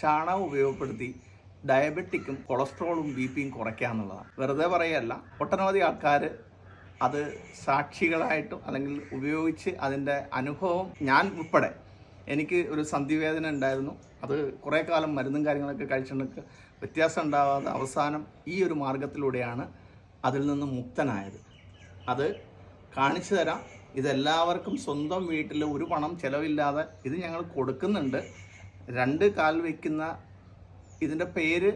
ചാണകം ഉപയോഗപ്പെടുത്തി ഡയബറ്റിക്കും കൊളസ്ട്രോളും ബി പിയും കുറയ്ക്കുക എന്നുള്ളതാണ്. വെറുതെ പറയല്ല ഒട്ടനവധി ആൾക്കാർ അത് സാക്ഷികളായിട്ടും അല്ലെങ്കിൽ ഉപയോഗിച്ച് അതിന്റെ അനുഭവം ഞാൻ ഉൾപ്പെടെ എനിക്ക് ഒരു സന്ധിവേദന ഉണ്ടായിരുന്നു. അത് കുറേ കാലം മരുന്നും കാര്യങ്ങളൊക്കെ കഴിച്ചിട്ടൊക്കെ വ്യത്യാസം ഉണ്ടാവാതെ അവസാനം ഈ ഒരു മാർഗത്തിലൂടെയാണ് അതിൽ നിന്ന് മുക്തനായത്. അത് കാണിച്ചു തരാം. ഇതെല്ലാവർക്കും സ്വന്തം വീട്ടിൽ ഒരു പണം ചിലവില്ലാതെ ഇത് ഞങ്ങൾ കൊടുക്കുന്നുണ്ട്. രണ്ട് കാൽ വയ്ക്കുന്ന ഇതിന്റെ പേര്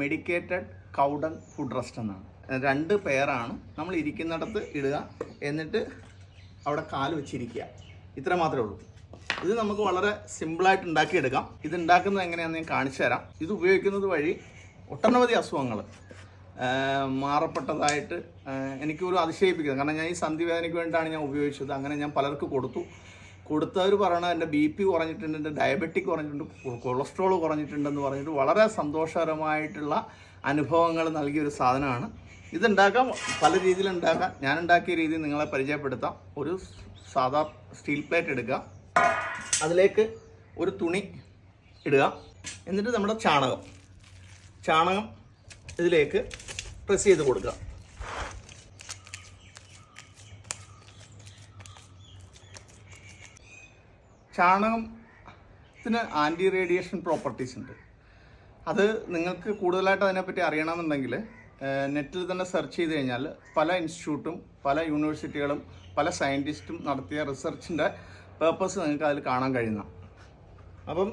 മെഡിക്കേറ്റഡ് കൗഡൻ ഫുഡ് റെസ്റ്റ് എന്നാണ്. രണ്ട് പേരാണ് നമ്മൾ ഇരിക്കുന്നിടത്ത് ഇടുക. എന്നിട്ട് അവിടെ കാൽ വെച്ചിരിക്കുക. ഇത്ര മാത്രമേ ഉള്ളൂ. ഇത് നമുക്ക് വളരെ സിമ്പിളായിട്ട് ഉണ്ടാക്കിയെടുക്കാം. ഇത് ഉണ്ടാക്കുന്നത് എങ്ങനെയാണെന്ന് ഞാൻ കാണിച്ചു തരാം. ഇത് ഉപയോഗിക്കുന്നത് വഴി ഒട്ടനവധി അസുഖങ്ങൾ മാറപ്പെട്ടതായിട്ട് എനിക്കൊരു അതിശയിപ്പിക്കുന്നത്. കാരണം ഞാൻ ഈ സന്ധിവേദനയ്ക്ക് വേണ്ടിയിട്ടാണ് ഞാൻ ഉപയോഗിച്ചത്. അങ്ങനെ ഞാൻ പലർക്ക് കൊടുത്തു. കൊടുത്തവർ പറയണത് എന്റെ ബി പി കുറഞ്ഞിട്ടുണ്ട് എന്റെ ഡയബറ്റിക് കുറഞ്ഞിട്ടുണ്ട് കൊളസ്ട്രോൾ കുറഞ്ഞിട്ടുണ്ടെന്ന് പറഞ്ഞിട്ട് വളരെ സന്തോഷകരമായിട്ടുള്ള അനുഭവങ്ങൾ നൽകിയ ഒരു സാധനമാണ്. ഇതുണ്ടാക്കാൻ പല രീതിയിൽ ഉണ്ടാക്കാം. ഞാൻ ഉണ്ടാക്കിയ രീതി നിങ്ങളെ പരിചയപ്പെടുത്താം. ഒരു സാധാ സ്റ്റീൽ പ്ലേറ്റ് എടുക്കുക. അതിലേക്ക് ഒരു തുണി ഇടുക. എന്നിട്ട് നമ്മുടെ ചാണകം. ചാണകം ഇതിലേക്ക് പ്രസ് ചെയ്ത് കൊടുക്കുക. ചാണകത്തിന് ആന്റി റേഡിയേഷൻ പ്രോപ്പർട്ടീസ് ഉണ്ട്. അത് നിങ്ങൾക്ക് കൂടുതലായിട്ട് അതിനെപ്പറ്റി അറിയണമെന്നുണ്ടെങ്കിൽ നെറ്റിൽ തന്നെ സെർച്ച് ചെയ്ത് കഴിഞ്ഞാൽ പല ഇൻസ്റ്റിറ്റ്യൂട്ടും പല യൂണിവേഴ്സിറ്റികളും പല സയന്റിസ്റ്റും നടത്തിയ റിസർച്ചിന്റെ പേർപ്പസ് നിങ്ങൾക്ക് അതിൽ കാണാൻ കഴിയുന്ന. അപ്പം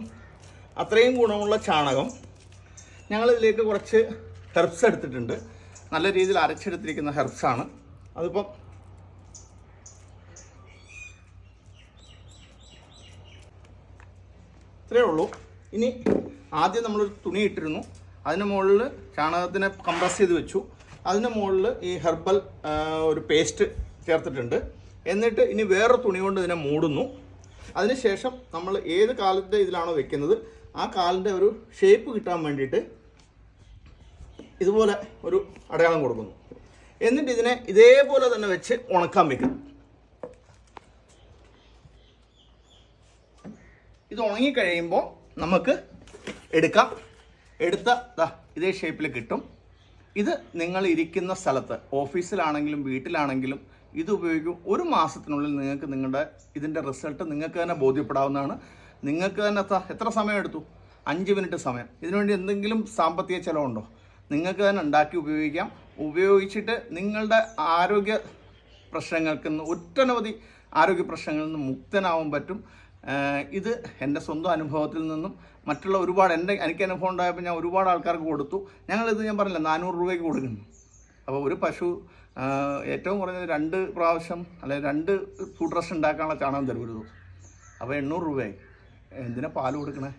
അത്രയും ഗുണമുള്ള ചാണകം ഞങ്ങളിതിലേക്ക് കുറച്ച് ഹെർബ്സ് എടുത്തിട്ടുണ്ട്. നല്ല രീതിയിൽ അരച്ചെടുത്തിരിക്കുന്ന ഹെർബ്സാണ് അതിപ്പം ഇത്രയേ ഉള്ളൂ. ഇനി ആദ്യം നമ്മളൊരു തുണി ഇട്ടിരുന്നു. അതിന് മുകളിൽ ചാണകത്തിനെ കംപ്രസ് ചെയ്ത് വെച്ചു. അതിന് മുകളിൽ ഈ ഹെർബൽ ഒരു പേസ്റ്റ് ചേർത്തിട്ടുണ്ട്. എന്നിട്ട് ഇനി വേറെ തുണി കൊണ്ട് ഇതിനെ മൂടുന്നു. അതിനുശേഷം നമ്മൾ ഏത് കാലിന്റെ ഇതിലാണോ വെക്കുന്നത് ആ കാലിന്റെ ഒരു ഷേപ്പ് കിട്ടാൻ വേണ്ടിയിട്ട് ഇതുപോലെ ഒരു അടയാളം കൊടുക്കുന്നു. എന്നിട്ട് ഇതിനെ ഇതേപോലെ തന്നെ വെച്ച് ഉണക്കാൻ വെക്കുന്നു. ഇത് ഉണങ്ങിക്കഴിയുമ്പോൾ നമുക്ക് എടുക്കാം. എടുത്ത ദാ ഇതേ ഷേപ്പിൽ കിട്ടും. ഇത് നിങ്ങൾ ഇരിക്കുന്ന സ്ഥലത്ത് ഓഫീസിലാണെങ്കിലും വീട്ടിലാണെങ്കിലും ഇത് ഉപയോഗിക്കും. ഒരു മാസത്തിനുള്ളിൽ നിങ്ങൾക്ക് നിങ്ങളുടെ ഇതിന്റെ റിസൾട്ട് നിങ്ങൾക്ക് തന്നെ ബോധ്യപ്പെടാവുന്നതാണ്. നിങ്ങൾക്ക് തന്നെ എത്ര സമയം എടുത്തു? അഞ്ച് മിനിറ്റ് സമയം. ഇതിനുവേണ്ടി എന്തെങ്കിലും സാമ്പത്തിക ചിലവുണ്ടോ? നിങ്ങൾക്ക് തന്നെ ഉണ്ടാക്കി ഉപയോഗിക്കാം. ഉപയോഗിച്ചിട്ട് നിങ്ങളുടെ ആരോഗ്യ പ്രശ്നങ്ങൾക്ക് ഒട്ടനവധി ആരോഗ്യ പ്രശ്നങ്ങളിൽ നിന്ന് മുക്തനാവാൻ പറ്റും. ഇത് എന്റെ സ്വന്തം അനുഭവത്തിൽ നിന്നും മറ്റുള്ള ഒരുപാട് എന്റെ എനിക്ക് അനുഭവം ഉണ്ടായപ്പോൾ ഞാൻ ഒരുപാട് ആൾക്കാർക്ക് കൊടുത്തു. ഞങ്ങളിത് ഞാൻ പറഞ്ഞില്ല നാനൂറ് രൂപയ്ക്ക് കൊടുക്കുന്നു. അപ്പോൾ ഒരു പശു ഏറ്റവും കുറഞ്ഞത് രണ്ട് പ്രാവശ്യം അല്ലെങ്കിൽ രണ്ട് ഫുഡ് റഷ് ഉണ്ടാക്കാനുള്ള ചാണകം തരും ഒരു ദിവസം അപ്പോൾ എണ്ണൂറ് രൂപയായി. എന്തിനാ പാൽ കൊടുക്കണേ?